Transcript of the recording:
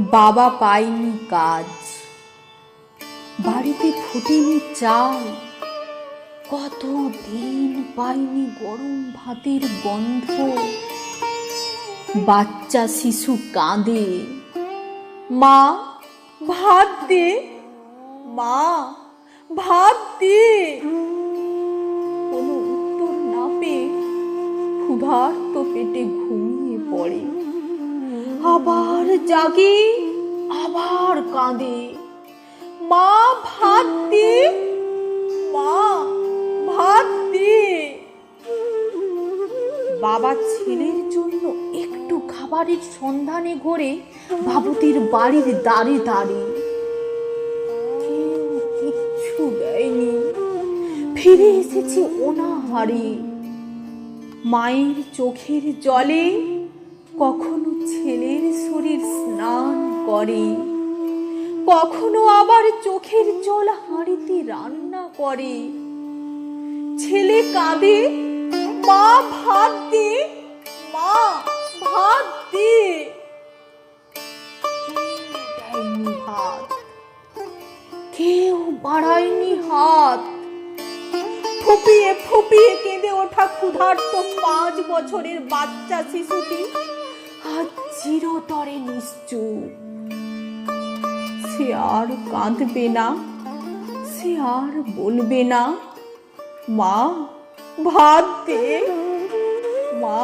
বাবা পায়নি কাজ। বাড়িতে ফুটেনি চাল। কত দিন পাইনি গরম ভাতের গন্ধ। বাচ্চা শিশু কাঁদে। মা, ভাত দে। মা, ভাত দে। কোনো উত্তর না পেয়ে ক্ষুধার্ত পেটে ঘুমিয়ে পড়ে। আবার জাগে, আবার কাঁদে। মা ভাত দে মা ভাত। দে বাবা ছেলের জন্য একটু খাবারের সন্ধানে ঘোরে বাবুতির বাড়ির দাঁড়ে দাঁড়ে। কিচ্ছু দেয়নি। ফিরে এসেছে অনাহারে। মায়ের চোখের জলে কখনো ছেলের শরীর স্নান করে, কখনো আবার চোখের জল হাঁড়িতে রান্না করে। ছেলে কাঁদে, মা ভাত দে, মা ভাত দে। ভাত কেউ বাড়ায়নি হাত। ফুপিয়ে ফুপিয়ে কেঁদে ওঠা ক্ষুধার্ত পাঁচ বছরের বাচ্চা শিশুটি আজ চিরতরে নিশ্চুপ। সে আর কাঁদবে না, সে আর বলবে না, মা, ভাত দে, মা।